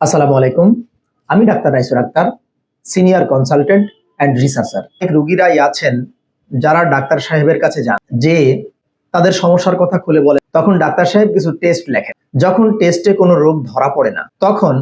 আসসালামু আলাইকুম। আমি doctor Raisur Akhtar, senior consultant and researcher. এক রুগীরাই আছেন যারা ডাক্তার সাহেবের কাছে যান, যে তাদের সমস্যার কথা খুলে বলে। তখন ডাক্তার সাহেব কিছু টেস্ট লেখেন। যখন টেস্টে কোনো রোগ ধরা পড়ে না, তখন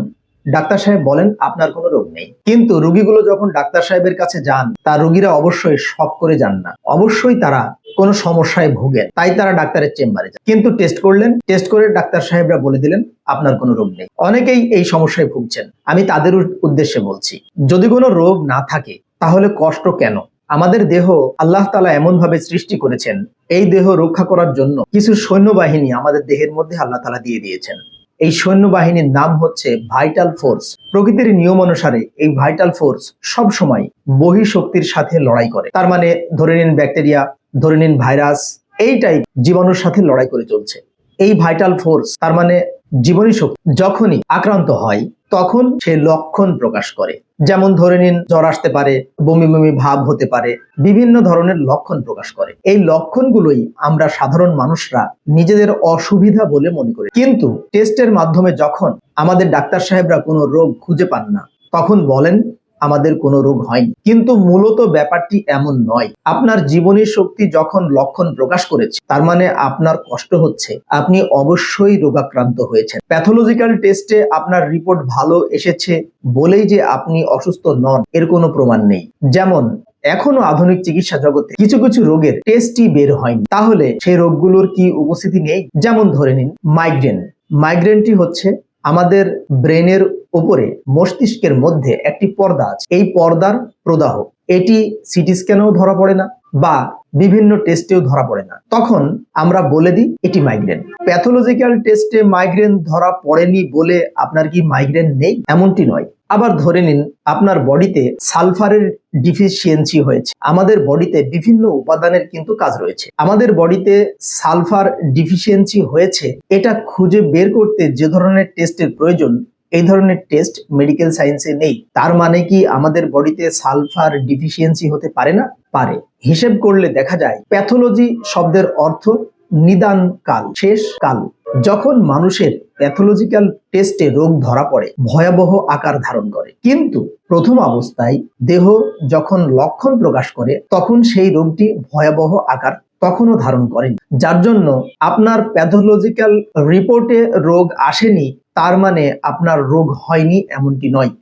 ডাক্তার সাহেব বলেন, আপনার কোনো রোগ নেই। কিন্তু রুগীগুলো যখন ডাক্তার সাহেবের কাছে যান, তার রুগীরা অবশ্যই শখ করে যান না। অবশ্যই তারা কোনো সমস্যায় ভোগেন, তাই তারা ডাক্তারের চেম্বারে যান। কিন্তু টেস্ট করলেন, টেস্ট করে ডাক্তার সাহেবরা বলে দিলেন, আপনার কোনো রোগ নেই। অনেকেই এই সমস্যায় ভুগছেন। আমি তাদের উদ্দেশ্যে বলছি, যদি কোনো রোগ না থাকে, তাহলে কষ্ট কেন? আমাদের দেহ আল্লাহ তালা এমন ভাবে সৃষ্টি করেছেন, এই দেহ রক্ষা করার জন্য কিছু সৈন্যবাহিনী আমাদের দেহের মধ্যে আল্লাহ তালা দিয়ে দিয়েছেন। এই সৈন্যবাহিনীর নাম হচ্ছে ভাইটাল ফোর্স প্রকৃতির নিয়ম অনুসারে এই ভাইটাল ফোর্স সব সময় বহি শক্তির সাথে লড়াই করে। তার মানে ধরে নিন ব্যাকটেরিয়া, ধরে নিন ভাইরাস, এই টাইপ জীবাণুর সাথে লড়াই করে চলছে। এই ভাইটাল ফোর্স তার মানে জীবনী শক্তি যখনই আক্রান্ত হয় তখন সে লক্ষণ প্রকাশ করে। যেমন ধরে নিন, জ্বর আসতে পারে, বমি বমি ভাব হতে পারে, বিভিন্ন ধরনের লক্ষণ প্রকাশ করে। এই লক্ষণগুলোই আমরা সাধারণ মানুষরা নিজেদের অসুবিধা বলে মনে করি। কিন্তু টেস্টের মাধ্যমে যখন আমাদের ডাক্তার সাহেবরা কোনো রোগ খুঁজে পান না, তখন বলেন আমাদের কোনো রোগ হয়নি। কিন্তু মূলত ব্যাপারটি এমন নয়। আপনার জীবনী শক্তি যখন লক্ষণ প্রকাশ করেছে, তার মানে আপনার কষ্ট হচ্ছে। আপনি অবশ্যই রোগাক্রান্ত হয়েছেন। প্যাথোলজিক্যাল টেস্টে আপনার রিপোর্ট ভালো এসেছে বলেই যে আপনি অসুস্থ নন, এর কোনো প্রমাণ নেই। যেমন, এখনও আধুনিক চিকিৎসা জগতে কিছু কিছু রোগের টেস্টই বের হয়নি। তাহলে সেই রোগগুলোর কি উপস্থিতি নেই? যেমন ধরে নিন, মাইগ্রেন। মাইগ্রেনটি হচ্ছে আমাদের ব্রেনের উপরে মস্তিষ্কের মধ্যে একটি পর্দা আছে। এই পর্দার প্রদাহ, এটি সিটি স্ক্যানেও ধরা পড়ে না বা বিভিন্ন টেস্টেও ধরা পড়ে না। তখন আমরা বলে দিই, এটি মাইগ্রেন প্যাথোলজিক্যাল টেস্টে মাইগ্রেন ধরা পড়েনি বলে আপনার কি মাইগ্রেন নেই? এমনটি নয়। আবার ধরে নিন, আপনার বডিতে সালফারের ডিফিসিয়েন্সি হয়েছে। আমাদের বডিতে বিভিন্ন উপাদানের কিন্তু কাজ রয়েছে। আমাদের বডিতে সালফার ডিফিসিয়েন্সি হয়েছে। এটা খুঁজে বের করতে যে ধরনের টেস্টের প্রয়োজন এই ধরনের টেস্ট মেডিকেল সায়েন্সে নেই। তার মানে কি আমাদের বডিতে সালফার ডিফিসিয়েন্সি হতে পারে না? পারে। হিসেব করলে দেখা যায় প্যাথোলজি শব্দের অর্থ নিদান কাল, শেষ কাল। যখন মানুষের প্যাথোলজিক্যাল টেস্টে রোগ ধরা পড়ে, ভয়াবহ আকার ধারণ করে। কিন্তু প্রথম অবস্থায় দেহ যখন লক্ষণ প্রকাশ করে, তখন সেই রোগটি ভয়াবহ আকার তখনও ধারণ করেন। যার জন্য আপনার প্যাথোলজিক্যাল রিপোর্টে রোগ আসেনি তার মানে আপনার রোগ হয়নি এমনটি নয়।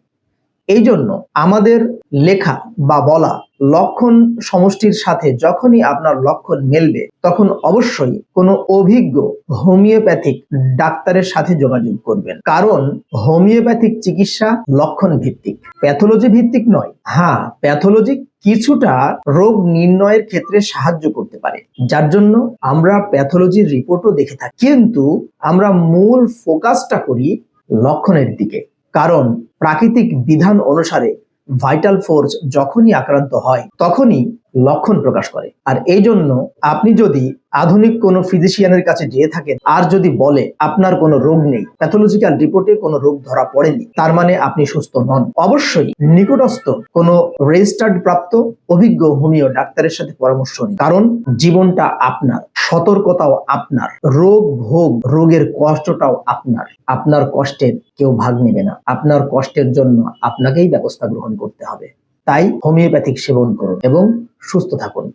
এই জন্য আমাদের লেখা বা বলা লক্ষণ সমষ্টির সাথে যখনই আপনার লক্ষণ মেলবে, তখন অবশ্যই কোনো অভিজ্ঞ হোমিওপ্যাথিক ডাক্তারের সাথে যোগাযোগ করবেন। কারণ হোমিওপ্যাথিক চিকিৎসা লক্ষণ ভিত্তিক প্যাথোলজি ভিত্তিক নয়। হ্যাঁ প্যাথোলজি কিছুটা রোগ নির্ণয়ের ক্ষেত্রে সাহায্য করতে পারে। যার জন্য আমরা প্যাথোলজির রিপোর্টও দেখে থাকি। কিন্তু আমরা মূল ফোকাসটা করি লক্ষণের দিকে। কারণ প্রাকৃতিক বিধান অনুসারে ভাইটাল ফোর্স যখনই আক্রান্ত হয়, তখনই লক্ষণ প্রকাশ করে। আর এই জন্য আপনি যদি আধুনিক কোনো ফিজিশিয়ানের কাছে যেয়ে থাকেন, আর যদি বলে আপনার কোনো রোগ নেই, প্যাথোলজিক্যাল রিপোর্টে কোনো রোগ ধরা পড়েনি, তার মানে আপনি সুস্থ নন। অবশ্যই নিকটস্থ কোনো রেজিস্টার্ড প্রাপ্ত অভিজ্ঞ হোমিও ডাক্তারের সাথে পরামর্শ নিন। কারণ জীবনটা আপনার, সতর্কতাও আপনার, রোগ ভোগ, রোগের কষ্টটাও আপনার। আপনার কষ্টের কেউ ভাগ নেবে না। আপনার কষ্টের জন্য আপনাকেই ব্যবস্থা গ্রহণ করতে হবে। তাই হোমিওপ্যাথিক সেবন করুন এবং সুস্থ থাকুন।